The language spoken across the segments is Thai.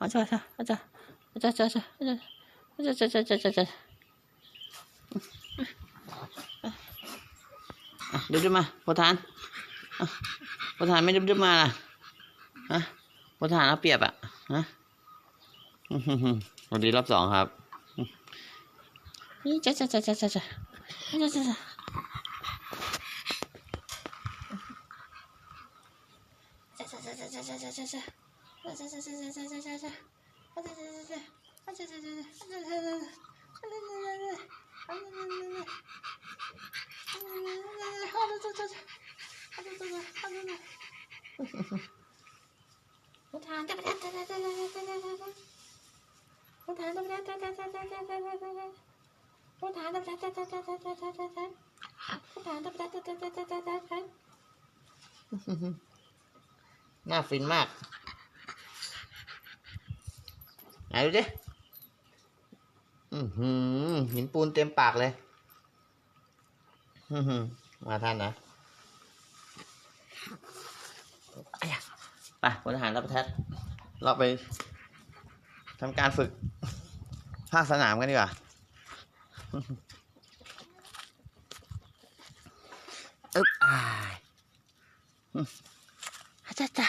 아자아자아자아자아자아자아자아자아자아자아자ดึบดึบมาพอทานพอทานไม่ดึบดึบมาล่ะฮะพอทานเอาเปียบอะฮะวันนี้รอบสองครับนี่จ้าจ้าจ้าจ้าจ้า 我躺着。 น่าฟินมาก ไหนดูดิอือหืมหินปูนเต็มปากเลยอือหือมาท่านนะไปพลทหารรับประทัดเราไปทำการฝึกภาคสนามกันดีกว่า อึ๊บอ่าจ้าจ้า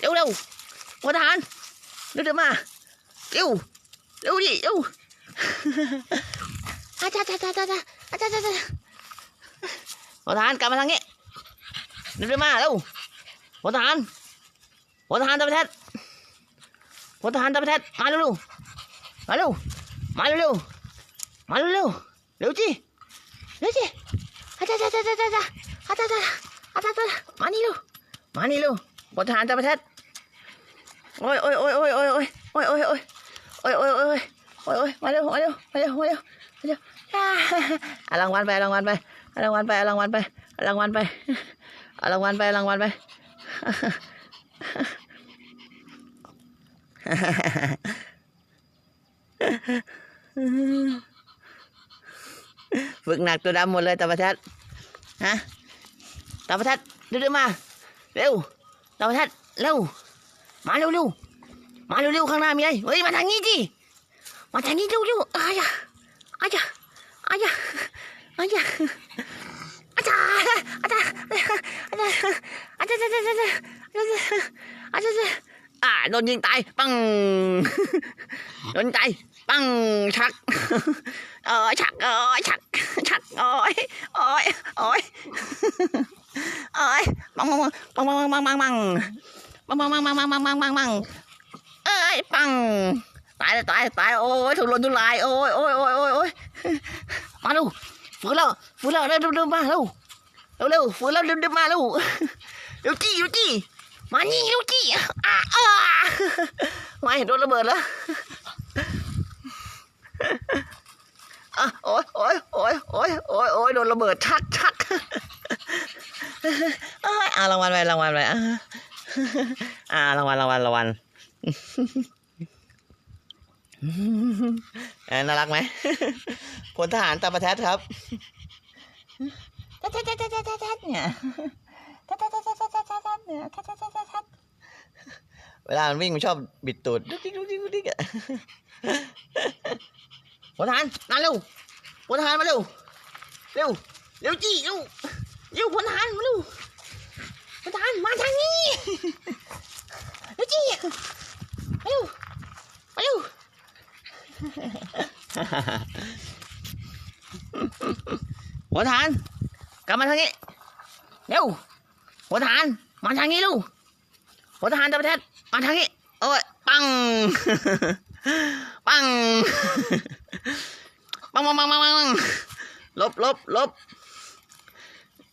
เร็วเร็วพลทหารเดินๆมาเร็วเร็วดิเร็วอาจารย์อาจารย์อาจารย์อาจารย์อาจารย์พลทหารกลับมาทางนี้เดินๆมาเร็วพลทหารพลทหารตะประเทศพลทหารตะประเทศมาเร็วๆมาเร็วมาเร็วๆมาเร็วๆเร็วจีเร็วจีอาจารย์อาจารย์อาจารย์อาจารย์อาจารย์อาจารย์มานี่เร็วมานี่เร็ว พลทหารตะประเทศโอ้ยโอ้ยโอ้ยโอ้ยโอ้ยโอ้ยโอ้ยโอ้ยโอ้ยโอ้ยโอ้ยโอ้ยโอ้ยโอ้ยมาเร็วมาเร็วมาเร็วมาเร็วอ่าเอารางวัลไปอารางวัลไปอารางวัลไปอารางวัลไปอารางวัลไปอารางวัลไปอารางวัลไปฝึกหนักตัวดำหมดเลยตาประทัดฮะตาประทัดเร็วๆมา เร็ว ตาประทัดเร็ว มาเร็วเร็วมาเร็วเร็วข้างหน้ามีอะไรเฮ้ยมาทางนี้ดิมาทางนี้เร็วเร็วๆอ้ายะอ้ายะอ้ายะอ้ายะอาจารย์อาจารย์อาจารย์อาจารย์อาจารย์อาจารย์อาจารย์อาจารย์อาจารย์อ่าโดนยิงตายปังโดนยิงตายปังชักเออชักเออชักชักโอ้ยโอ้ยโอ้ยโอ้ย ปังปังปังปังปังปังปังปังปังปังปังปังปังปังปังปังเอ้ยปังตายตายตายโอ้ยทุรนทุรายโอ้ยโอ้ยโอ้ยโอ้ยโอ้ยมาดูฟื้นแล้วฟื้นแล้วเร็วเร็วมาเร็วเร็วเร็วฟื้นแล้วเร็วเร็วมาเร็วเร็วจี้เร็วจี้มานี่เร็วจี้อะอะมาเห็นโดนระเบิดแล้วอะโอ้ยโอ้ยโอ้ยโอ้ยโอ้ยโอ้ยโดนระเบิดชักชัก อะอะรางวัลไปรางวัลไปอ่ารางวัลรางวัลรางวัลน่ารักไหมพลทหารตาประแทัดครับทัดทัดทัดทัดทัดทัดเนี่ยทัดทัดทัดทัดทัดทัดทัดเนี่ยทัดทัดทัดทัดทัดเวลามันวิ่งมันชอบบิดตูดดุ๊กดิ๊กดุ๊กดิ๊กดุ๊กดิ๊กอะพลทหารมาเร็วพลทหารมาเร็ว เร็ว เร็วจี้เร็ว เร็วพลทหารมาเร็วพลทหารมาทางนี้เร็วจี้เร็วมาเร็วหัวฐานกลับมาทางนี้เร็วหัวฐานมาทางนี้ลูกหัวฐานตะประเทศมาทางนี้โอ้ยปังปังปังปังปังปังปังลบลบลบ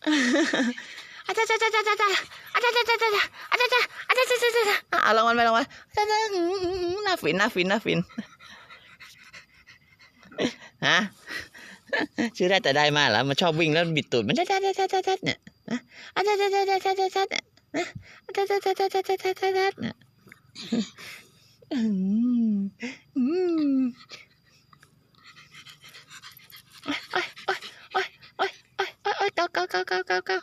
อาจารย์อาจารย์อาจารย์อาจารย์อาจารย์อาจารย์อาจารย์อาจารย์อาจารย์อาจารย์อาจารย์อะรางวัลไปรางวัลอาจารย์น่าฟินน่าฟินน่าฟินฮะชื่อได้แต่ได้มาแล้วมันชอบวิ่งแล้วบิดตูดมันชัดชัดชัดชัดชัดเนี่ยนะอะชัดชัดชัดชัดชัดชัดชัดเนี่ยนะชัดชัดชัดชัดชัดชัดชัดชัดชัดเนี่ยอืมอืมโอ้ยโอ้ยโอ้ยโอ้ยโอ้ยโอ้ยโอ้ยเก้าเก้าเก้าเก้าเก้าเก้า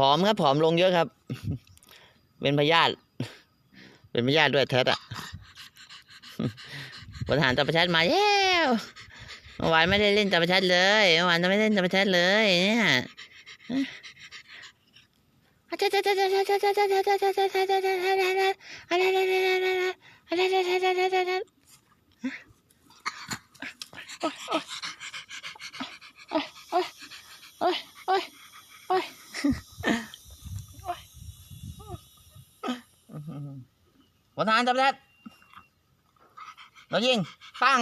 ผอมครับผอมลงเยอะครับ เป็นพยาธิเป็นพยาธิด้วยแท้อะบริหารจับประชัดมาแล้วเมื่อวานไม่ได้เล่นจับประชัดเลยเมื่อวานไม่ได้เล่นจับประชัดเลยเนี่ยพลทหารตะประชัดเรายิง ปัง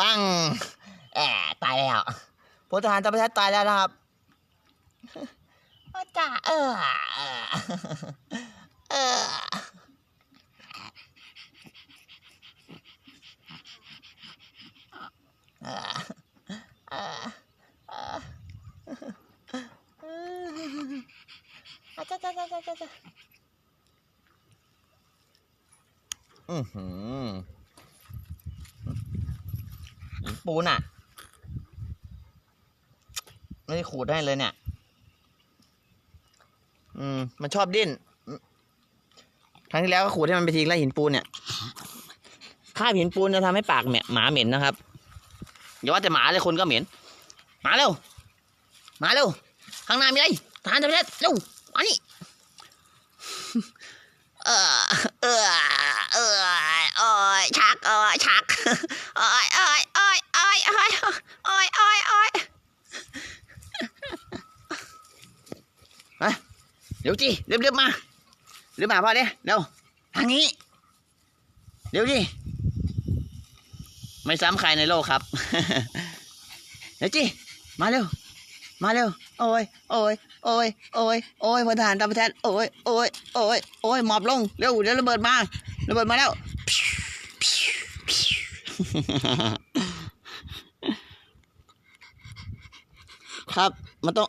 ปังแอบตายแล้วพลทหารตะประทัดตายแล้วนะครับอาจ่าเออ เออเออเออเอือหือปูนอะ ไม่ได้ขูดได้เลยเนี่ย อืม มันชอบดิ้นครั้งที่แล้วก็ขูดให้มันไปทิ้งแล้วหินปูนเนี่ยคราบหินปูนจะทำให้ปากแหมหมาเหม็นนะครับอย่าว่าแต่หมาเลยคนก็เหม็นหมาเร็วหมาเร็วข้างหน้ามีอะไรทหารจะไปเร็วมานี่เออเออเออ ดี๋ยวจีเรียบๆมาเรียบมาพ่อเด้เร็วทางนี้ เดี๋ยวจีไม่ซ้ำใครในโลกครับ เดี๋ยวจีมาเร็ว มาเร็ว โอ้ย โอ้ย โอ้ย โอ้ย โอ้ยพลทหารตามประทัดโอ้ย โอ้ย โอ้ย โอ้ย หมอบลง เร็ว เดี๋ยวระเบิดมา ระเบิดมาแล้ว ครับ มันต้อง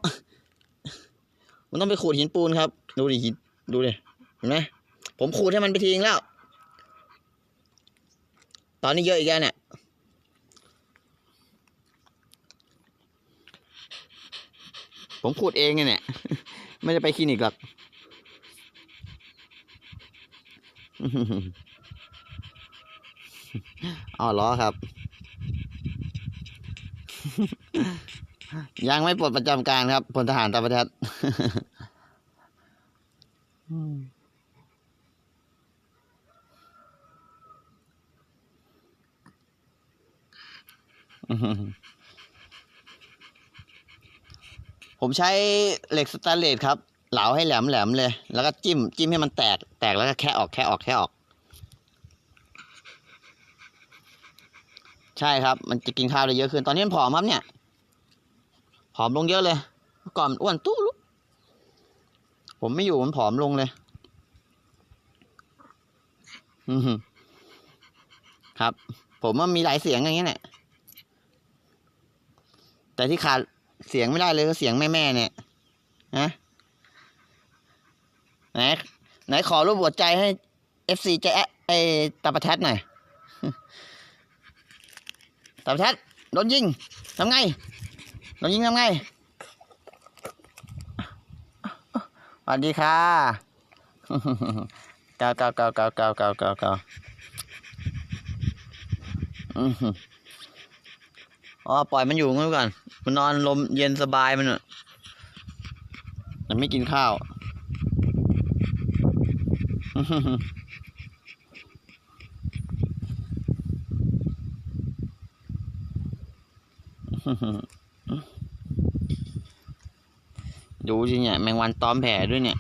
มันต้องไปขูดหินปูนครับ ดูดิหินดูดิเห็นไหมผมขูดให้มันไปทิ้งแล้ว ตอนนี้เยอะอีกแล้วเนี่ยผมขูดเองไงเนี่ยไม่ได้ไปคลินิกหรอกอ๋อเหรอครับ ยังไม่ปลดประจำการครับพลทหารตาประทัด ผมใช้เหล็กสแตนเลสครับ เหลาให้แหลมแหลมๆเลย แล้วก็จิ้ม จิ้มให้มันแตก แตกแล้วก็แค่ออกแค่ออกแค่ออก ใช่ครับ มันจะกินข้าวได้เยอะขึ้น ตอนนี้มันผอมครับเนี่ย ผอมลงเยอะเลย ก่อนอ้วนตู้ลุกผมไม่อยู่มันผอมลงเลย อือหือครับ ผมว่ามีหลายเสียงอย่างเงี้ยเนี่ย แต่ที่ขาดเสียงไม่ได้เลยก็เสียงแม่แม่เนี่ยนะไหนไหนขอรูปหัวใจให้เอฟซีใจแอะไอตาประทัดหน่อยตาประทัดโดนยิงทำไงโดนยิงทำไงสวัสดีค่ะเกาเกาเกาเกาเกาเกาเกาเกาอือฮึอ๋อปล่อยมันอยู่งั้นก่อน มันนอนลมเย็นสบายมันอะมันไม่กินข้าว ดูสิเนี่ย แมงวันตอมแผลด้วยเนี่ย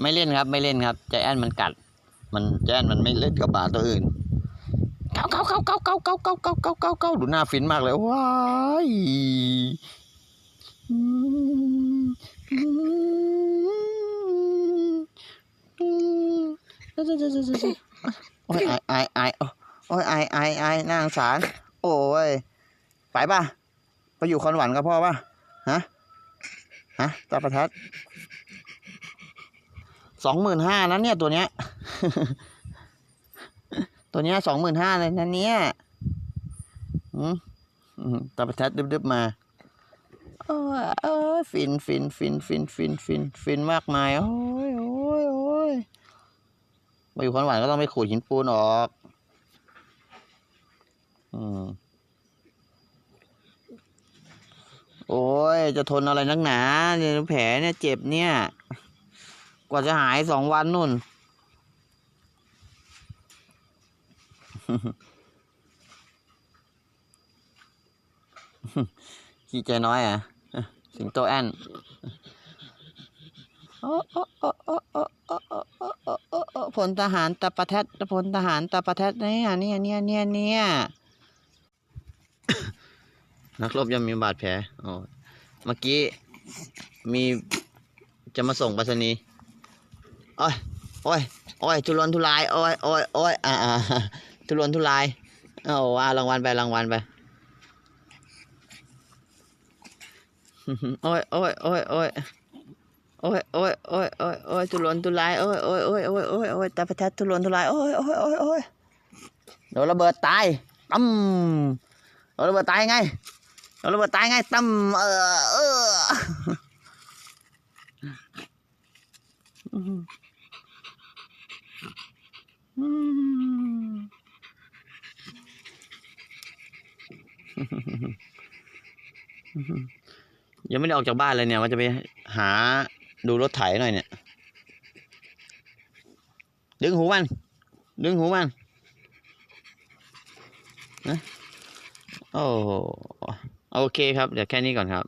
ไม่เล่นครับ ไม่เล่นครับใจแอนมันกัด มันใจแอนมันไม่เล่นกับหมาตัวอื่นเก้าเก้าเก้าเก้าเก้าเก้าเก้าเก้าเก้าเกาเกาดูหน้าฟินมากเลยว้ายอืมอืมอืมโอ้ยไอไอไอโอ้ยไอไอไอน่างสารโอ้ยไปป่ะไปอยู่คอนหวันกับพ่อป่ะฮะฮะตาประทัด สองหมื่นห้านั้นเนี่ยตัวเนี้ย ตัวเนี้ยสองหมื่นห้าเลยนะเนี่ยอืมตาประทัดดึบๆมาโอ้ยโอ้ฟินฟินฟินฟินฟินฟินฟินมากมาย โอ้ยโอ้ยโอ้ยมาอยู่ขอนหวานก็ต้องไปขูดหินปูนออก อืมโอ้ย จะทนอะไรนักหนาเนี่ยแผลเนี่ยเจ็บเนี่ย กว่าจะหายสองวันนู่น ขี้ใจน้อยอะ สิงโตแอนผลทหารตะประแทศผลทหารตะประแทศเนี่ยเนี้ยเนี้ยเนี้ยเนี้ยนักรบยังมีบาดแผล อ๋อ เมื่อกี้มีจะมาส่งปรษณีย์ โอ้ยโอ้ยโอ้ยทุรนทุรายโอ้ยโอ้ยโอ้ยอ่าทุรนทุรายเอาว่ารางวัลไปรางวัลไปโอ้ยโอ้ยโอ้ยโอ้ยโอ้ยโอ้ยโอ้ยโอ้ยโอ้ยทุรนทุรายโอ้ยโอ้ยโอ้ยโอ้ยโอ้ยโอ้ยตาประทัดทุรนทุรายโอ้ยโอ้ยโอ้ยโอ้ยโดนระเบิดตายตั้มโดนระเบิดตายไงโดนระเบิดตายไงตั้มเออเอออืม ยังไม่ได้ออกจากบ้านเลยเนี่ยว่าจะไปหาดูรถไถหน่อยเนี่ย ดึงหูมัน ดึงหูมันนะโอ้โหโอเคครับ เดี๋ยวแค่นี้ก่อนครับ